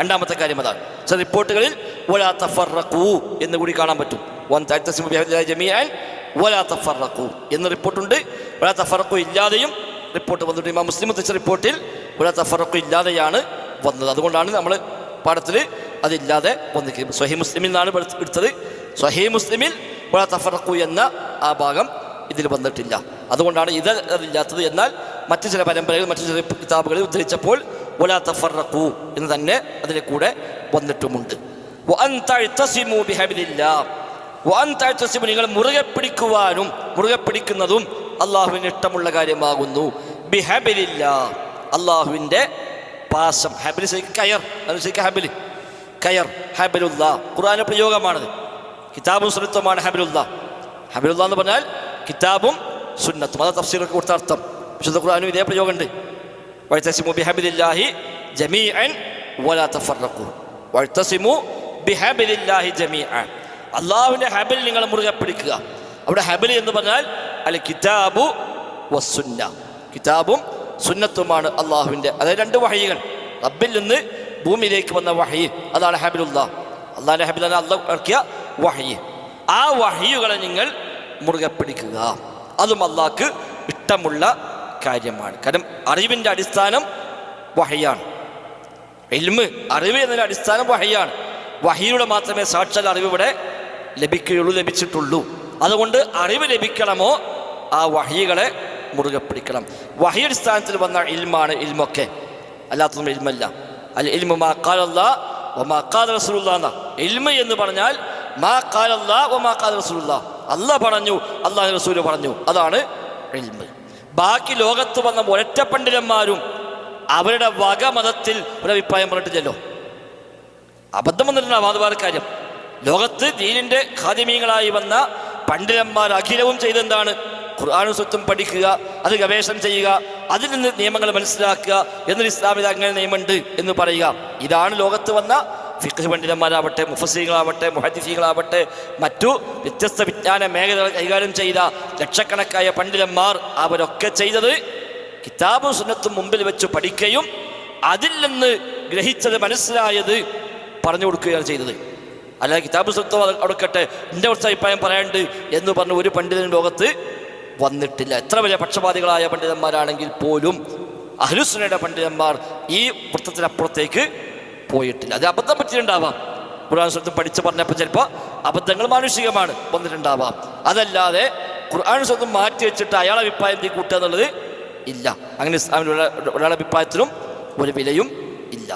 രണ്ടാമത്തെ കാര്യം അതാണ്. ചില റിപ്പോർട്ടുകളിൽ എന്ന് കൂടി കാണാൻ പറ്റും. എന്ന റിപ്പോർട്ടുണ്ട്. തഫറഖൂ ഇല്ലാതെയും റിപ്പോർട്ട് വന്നിട്ട് ഇമാം മുസ്ലിം എത്തിച്ച റിപ്പോർട്ടിൽ തഫറഖൂ ഇല്ലാതെയാണ് വന്നത്. അതുകൊണ്ടാണ് നമ്മൾ പാഠത്തിൽ അതില്ലാതെ വന്നിരിക്കുന്നത്. സ്വഹി മുസ്ലിമിൽ നിന്നാണ് എടുത്തത്. സ്വഹി മുസ്ലിമിൽ തഫറഖൂ എന്ന ആ ഭാഗം ഇതിൽ വന്നിട്ടില്ല. അതുകൊണ്ടാണ് ഇത് അതില്ലാത്തത് എന്നാൽ മറ്റു ചില പരമ്പരകൾ മറ്റു ചില കിതാബുകളിൽ ഉദ്ധരിച്ചപ്പോൾ വലാ തഫറഖൂ എന്ന് തന്നെ അതിന്റെ കൂടെ വന്നിട്ടുമുണ്ട്. നിങ്ങൾ മുറുകെ പിടിക്കുവാനും മുറുകെ പിടിക്കുന്നതും അള്ളാഹുവിന് ഇഷ്ടമുള്ള കാര്യമാകുന്നു. ബിഹബിലില്ല അള്ളാഹുവിന്റെ പാസം ഹബിൽ കയർ അത് ഹബിലി കയർ ഹബിലുല്ല ഖുറാന പ്രയോഗമാണത്. കിതാബും സുന്നത്തുമാണ് ഹബിലുല്ല ഹബിലുല്ല എന്ന് പറഞ്ഞാൽ കിതാബും സുന്നത്തും. അത് തഫ്സീറൊക്കെ കൊടുത്ത അർത്ഥം. വിശുദ്ധ ഖുർആാനും ഇതേ പ്രയോഗമുണ്ട്. വഴുത്തസിമു ബിഹബിലില്ലാഹി ജമീഅൻ വലാ വഴ്ത്തസിമു വഴുത്തസിമു ബിഹബിലില്ലാഹി ജമീഅൻ അള്ളാഹുവിന്റെ ഹബിൽ നിങ്ങൾ മുറുകെ പിടിക്കുക. അവിടെ ഹബിൽ എന്ന് പറഞ്ഞാൽ അൽ കിതാബു വസുന്ന കിതാബും സുന്നത്തുമാണ് അള്ളാഹുവിന്റെ അതായത് രണ്ട് വഹയികൾ റബ്ബിൽ നിന്ന് ഭൂമിയിലേക്ക് വന്ന വഹയി അതാണ് ഹബിലുള്ള അള്ളാഹിന്റെ ഹബിൽ അള്ളാഹ് ഇറക്കിയ വഹയി ആ വഹയുകളെ നിങ്ങൾ മുറുകെ പിടിക്കുക. അതും അള്ളാഹ്ക്ക് ഇഷ്ടമുള്ള കാര്യമാണ്. കാരണം അറിവിന്റെ അടിസ്ഥാനം വഹയാണ്. എൽമ് അറിവ് എന്നതിന്റെ അടിസ്ഥാനം വഹയാണ്. വഹിയിലൂടെ മാത്രമേ സാക്ഷാൽ അറിവ് ഇവിടെ ലഭിക്കുകയുള്ളൂ ലഭിച്ചിട്ടുള്ളൂ. അതുകൊണ്ട് അറിവ് ലഭിക്കണമോ ആ വഹികളെ മുറുകെ പിടിക്കണം. വഹി അടിസ്ഥാനത്തിൽ വന്ന ഇൽമാണ് ഇൽമൊക്കെ. അല്ലാത്തൊന്നും ഇൽമല്ല. അല്ല ഇൽമു മാ കാലല്ല ഒമാ കാല റസൂലുള്ള ഇൽമ എന്ന് പറഞ്ഞാൽ മാ കാലല്ല ഒമാ കാല റസൂലുള്ള. അല്ല പറഞ്ഞു അള്ളാഹു റസൂൽ പറഞ്ഞു. അതാണ് ഇൽമ്. ബാക്കി ലോകത്ത് വന്ന ഒരൊറ്റ പണ്ഡിതന്മാരും അവരുടെ വക മതത്തിൽ ഒരു അഭിപ്രായം പറഞ്ഞിട്ടില്ലല്ലോ. അബദ്ധം വന്നിട്ടുണ്ട് വാദവാദ കാര്യം. ലോകത്ത് ദീനിന്റെ ഖാദിമീങ്ങളായി വന്ന പണ്ഡിതന്മാർ അഖിലവും ചെയ്തെന്താണ്? ഖുർആാനും സ്വത്തും പഠിക്കുക അത് ഗവേഷണം ചെയ്യുക അതിൽ നിന്ന് നിയമങ്ങൾ മനസ്സിലാക്കുക എന്നൊരു ഇസ്ലാമിൽ അങ്ങനെ നിയമമുണ്ട് എന്ന് പറയുക. ഇതാണ് ലോകത്ത് വന്ന ഫിഖ് പണ്ഡിതന്മാരാവട്ടെ മുഫസീകളാവട്ടെ മുഹദിഫീകളാവട്ടെ മറ്റു വ്യത്യസ്ത വിജ്ഞാന മേഖലകൾ കൈകാര്യം ചെയ്ത ലക്ഷക്കണക്കായ പണ്ഡിതന്മാർ അവരൊക്കെ ചെയ്തത് കിതാബും സുന്നത്തും മുമ്പിൽ വെച്ച് പഠിക്കുകയും അതിൽ നിന്ന് ഗ്രഹിച്ചത് മനസ്സിലായത് പറഞ്ഞു കൊടുക്കുകയാണ് ചെയ്തത്. അല്ലാതെ കിതാബ് സ്വത്വം അടുക്കട്ടെ എന്റെ കുറച്ച് അഭിപ്രായം പറയാണ്ട് എന്ന് പറഞ്ഞ് ഒരു പണ്ഡിതൻ ലോകത്ത് വന്നിട്ടില്ല. എത്ര വലിയ പക്ഷപാതികളായ പണ്ഡിതന്മാരാണെങ്കിൽ പോലും അഹ്ലുസുനയുടെ പണ്ഡിതന്മാർ ഈ വൃത്തത്തിനപ്പുറത്തേക്ക് പോയിട്ടില്ല. അത് അബദ്ധം പറ്റിയിട്ടുണ്ടാവാം. ഖുർആൻ സ്വത്ത് പഠിച്ച് പറഞ്ഞപ്പോൾ ചിലപ്പോൾ അബദ്ധങ്ങൾ മാനുഷികമാണ് വന്നിട്ടുണ്ടാവാം. അതല്ലാതെ ഖുർആൻ സ്വത്ത് മാറ്റി വെച്ചിട്ട് അയാളെ അഭിപ്രായം തീ കൂട്ടുക എന്നുള്ളത് ഇല്ല. അങ്ങനെ ഒരാളുടെ അഭിപ്രായത്തിനും ഒരു വിലയും ഇല്ല.